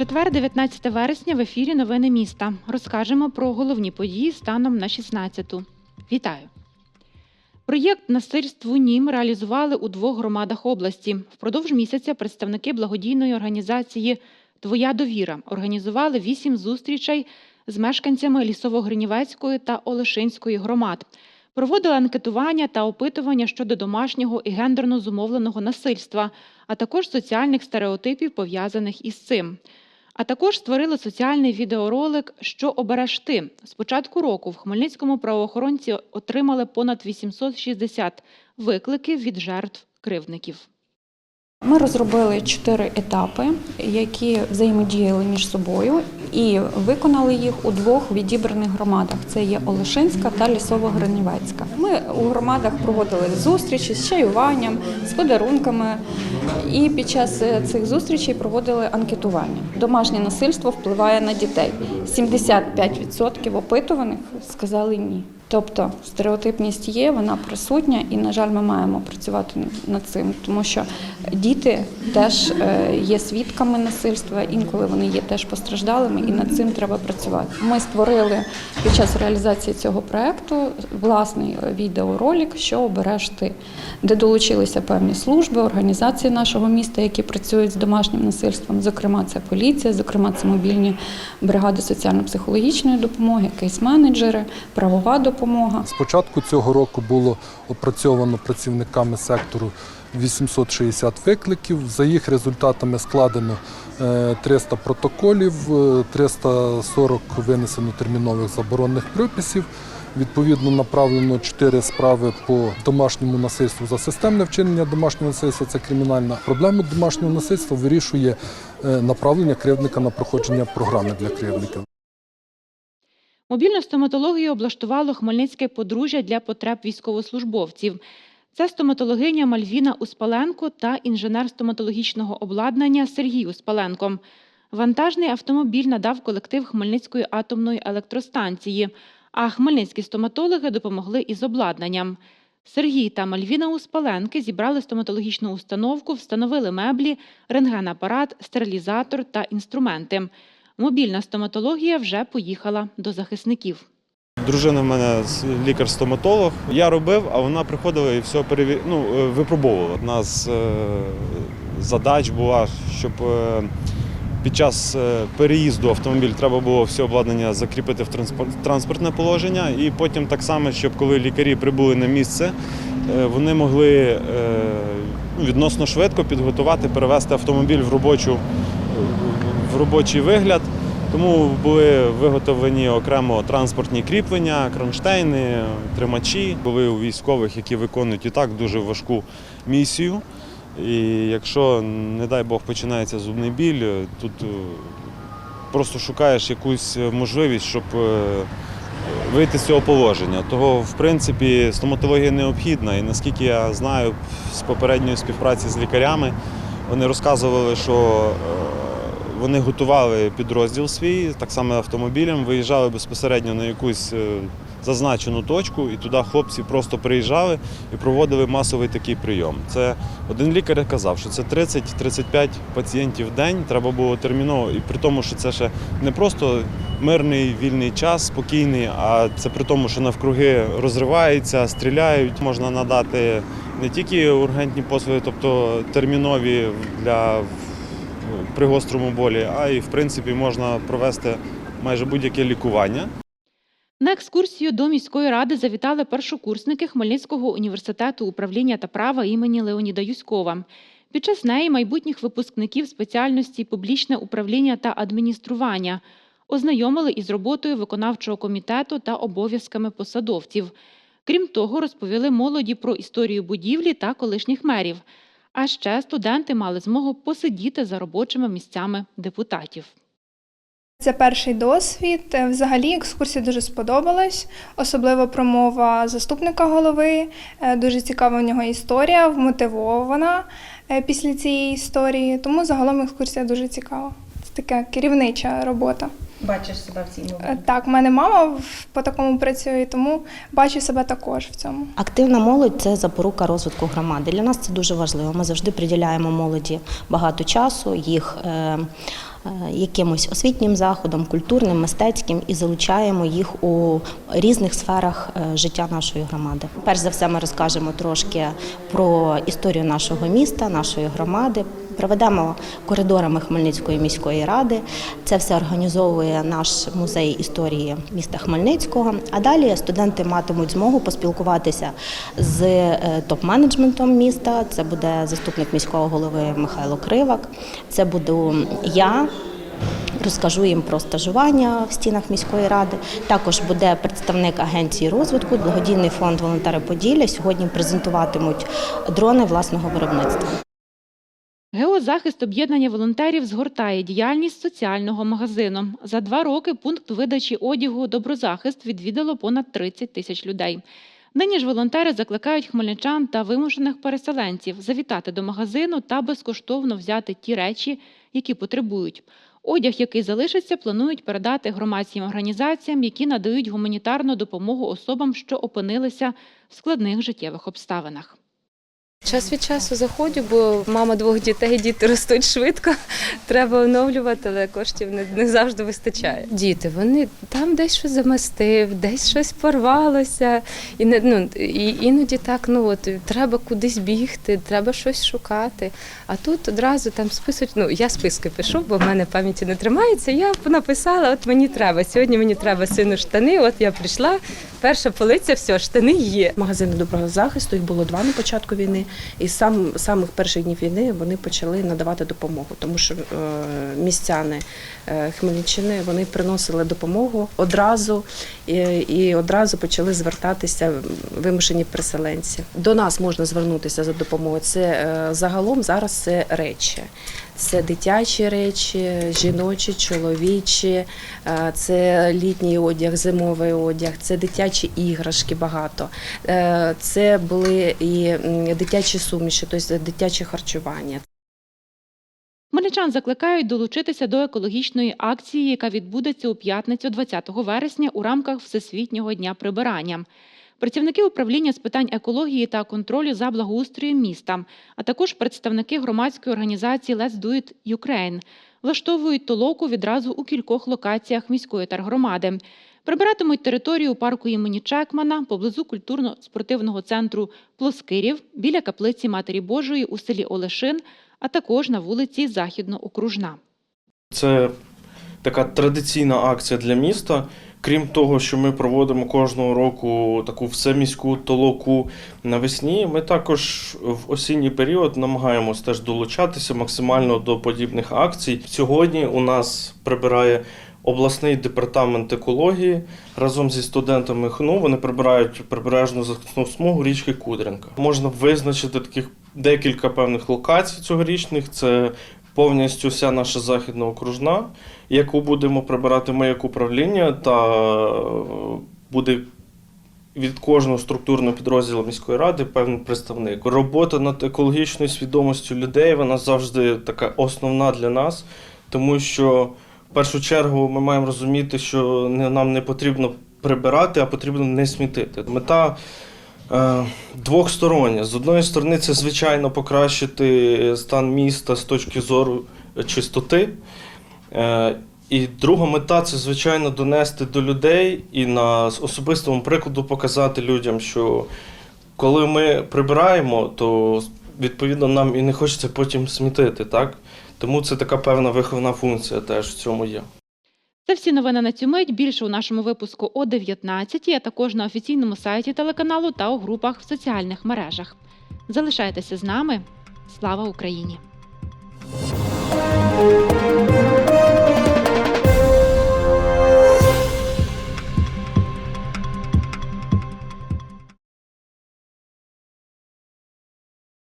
Четвер, 19 вересня, в ефірі Новини міста. Розкажемо про головні події станом на 16-ту. Вітаю! Проєкт насильству нім реалізували у двох громадах області. Впродовж місяця представники благодійної організації Твоя довіра організували вісім зустрічей з мешканцями Лісово-Гринівецької та Олешинської громад. Проводили анкетування та опитування щодо домашнього і гендерно зумовленого насильства, а також соціальних стереотипів, пов'язаних із цим. А також створили соціальний відеоролик Що обереш ти. З початку року в Хмельницькому правоохоронці отримали понад 860 викликів від жертв кривдників. Ми розробили чотири етапи, які взаємодіяли між собою, і виконали їх у двох відібраних громадах: це є Олешинська та Лісово-Гринівецька. Ми у громадах проводили зустрічі з чаюванням, з подарунками, і під час е, цих зустрічей проводили анкетування. Домашнє насильство впливає на дітей. 75% опитуваних сказали ні. Тобто стереотипність є, вона присутня, і, на жаль, ми маємо працювати над цим, тому що діти теж е, є свідками насильства, інколи вони є теж постраждалими, і над цим треба працювати. Ми створили під час реалізації цього проекту власний е, відеоролик, що обереш ти, де долучилися певні служби, організації нашого міста, які працюють з домашнім насильством. Зокрема, це поліція, зокрема, це мобільні бригади соціально-психологічної допомоги, кейс-менеджери, правова допомога. З початку цього року було опрацьовано працівниками сектору 860 викликів. За їх результатами складено е, 300 протоколів, е, 340 винесено термінових заборонних приписів. Відповідно, направлено 4 справи по домашньому насильству за системне вчинення домашнього насильства. Це кримінальна проблема домашнього насильства вирішує е, направлення кривдника на проходження програми для кривдників. Мобільну стоматологію облаштувало Хмельницьке подружжя для потреб військовослужбовців. Це стоматологиня Мальвіна Успаленко та інженер стоматологічного обладнання Сергій Успаленко. Вантажний автомобіль надав колектив Хмельницької атомної електростанції, а хмельницькі стоматологи допомогли із обладнанням. Сергій та Мальвіна Успаленки зібрали стоматологічну установку, встановили меблі, рентгенапарат, стерилізатор та інструменти. Мобільна стоматологія вже поїхала до захисників. Дружина в мене лікар-стоматолог. Я робив, а вона приходила і все переві... ну, е, випробовувала. У нас е, задач була, щоб е, під час переїзду автомобіль треба було все обладнання закріпити в транспорт- транспортне положення, і потім так само, щоб коли лікарі прибули на місце, вони могли ну, відносно швидко підготувати, перевести автомобіль в робочу робочий вигляд. Тому були виготовлені окремо транспортні кріплення, кронштейни, тримачі. Були у військових, які виконують і так дуже важку місію. І якщо, не дай Бог, починається зубний біль, тут е, просто шукаєш якусь можливість, щоб е, вийти з цього положення. Того, в принципі, стоматологія необхідна. І наскільки я знаю, з попередньої співпраці з лікарями вони розказували, що е, вони готували підрозділ свій, так само автомобілем, виїжджали безпосередньо на якусь е, зазначену точку, і туди хлопці просто приїжджали і проводили масовий такий прийом. Це один лікар казав, що це 30-35 пацієнтів в день треба було терміново, і при тому, що це ще не просто мирний вільний час, спокійний, а це при тому, що навкруги розривається, стріляють. Можна надати не тільки ургентні послуги, тобто термінові для при гострому болі, а й в принципі можна провести майже будь-яке лікування. На екскурсію до міської ради завітали першокурсники Хмельницького університету управління та права імені Леоніда Юськова. Під час неї майбутніх випускників спеціальності публічне управління та адміністрування ознайомили із роботою виконавчого комітету та обов'язками посадовців. Крім того, розповіли молоді про історію будівлі та колишніх мерів. А ще студенти мали змогу посидіти за робочими місцями депутатів. Це перший досвід. Е, Взагалі екскурсія дуже сподобалась, особливо промова заступника голови. Е, Дуже цікава в нього історія, вмотивована е, після цієї історії. Тому загалом екскурсія дуже цікава. Це така керівнича робота. Бачиш себе в цій Е, моменті? Так, в мене мама в- по такому працює, тому бачу себе також в цьому. Активна молодь це запорука розвитку громади. Для нас це дуже важливо. Ми завжди приділяємо молоді багато часу, їх е, е, якимось освітнім заходом, культурним, мистецьким і залучаємо їх у різних сферах е, життя нашої громади. Перш за все, ми розкажемо трошки про історію нашого міста, нашої громади. Проведемо коридорами Хмельницької міської ради. Це все організовує наш музей історії міста Хмельницького. А далі студенти матимуть змогу поспілкуватися з е, топ-менеджментом міста. Це буде заступник міського голови Михайло Кривак. Це буду я. Розкажу їм про стажування в стінах міської ради. Також буде представник агенції розвитку, благодійний фонд Волонтери Поділля. Сьогодні презентуватимуть дрони власного виробництва. Геозахист об'єднання волонтерів згортає діяльність соціального магазину. За два роки пункт видачі одягу Доброзахист відвідало понад 30 тисяч людей. Нині ж волонтери закликають хмельничан та вимушених переселенців завітати до магазину та безкоштовно взяти ті речі, які потребують. Одяг, який залишиться, планують передати громадським організаціям, які надають гуманітарну допомогу особам, що опинилися в складних життєвих обставинах. Час від часу заходжу, бо мама двох дітей, діти ростуть швидко. Треба оновлювати, але коштів не, не завжди вистачає. Діти, вони там десь щось замастив, десь щось порвалося. І не ну і іноді так, ну от треба кудись бігти, треба щось шукати. А тут одразу там списують. Ну я списки пишу, бо в мене пам'яті не тримається. Я написала, от мені треба. Сьогодні мені треба сину штани. От я прийшла. Перша полиця, все, штани є. Магазини доброго захисту, їх було два на початку війни, і з сам, самих перших днів війни вони почали надавати допомогу, тому що е, містяни е, Хмельниччини вони приносили допомогу одразу і, і одразу почали звертатися вимушені переселенці. До нас можна звернутися за допомогою. Це е, загалом зараз це речі. Це дитячі речі, жіночі, чоловічі, е, це літній одяг, зимовий одяг, це дитячі іграшки багато. Е, Це були і дитячі суміші, тобто дитяче харчування. Хмельничан закликають долучитися до екологічної акції, яка відбудеться у п'ятницю 20 вересня у рамках Всесвітнього дня прибирання. Працівники управління з питань екології та контролю за благоустроєм міста, а також представники громадської організації Let's Do It Ukraine влаштовують толоку відразу у кількох локаціях міської тергромади. Прибиратимуть територію парку імені Чекмана поблизу культурно-спортивного центру Плоскирів біля каплиці Матері Божої у селі Олешин, а також на вулиці Західно-Окружна. Це така традиційна акція для міста. Крім того, що ми проводимо кожного року таку всеміську толоку навесні, ми також в осінній період намагаємось теж долучатися максимально до подібних акцій. Сьогодні у нас прибирає обласний департамент екології разом зі студентами ХНУ. Вони прибирають прибережну захисну смугу річки Кудрянка. Можна визначити таких декілька певних локацій цьогорічних. Це повністю вся наша західна окружна, яку будемо прибирати ми як управління, та е, буде від кожного структурного підрозділу міської ради певний представник. Робота над екологічною свідомістю людей вона завжди така основна для нас, тому що в першу чергу ми маємо розуміти, що нам не потрібно прибирати, а потрібно не смітити. Мета двохстороння. З одної сторони, це звичайно покращити стан міста з точки зору чистоти. Е, І друга мета це, звичайно, донести до людей і на особистому прикладу показати людям, що коли ми прибираємо, то відповідно нам і не хочеться потім смітити. Так? Тому це така певна виховна функція теж в цьому є. Це всі новини на цю мить. Більше у нашому випуску о 19, а також на офіційному сайті телеканалу та у групах в соціальних мережах. Залишайтеся з нами. Слава Україні!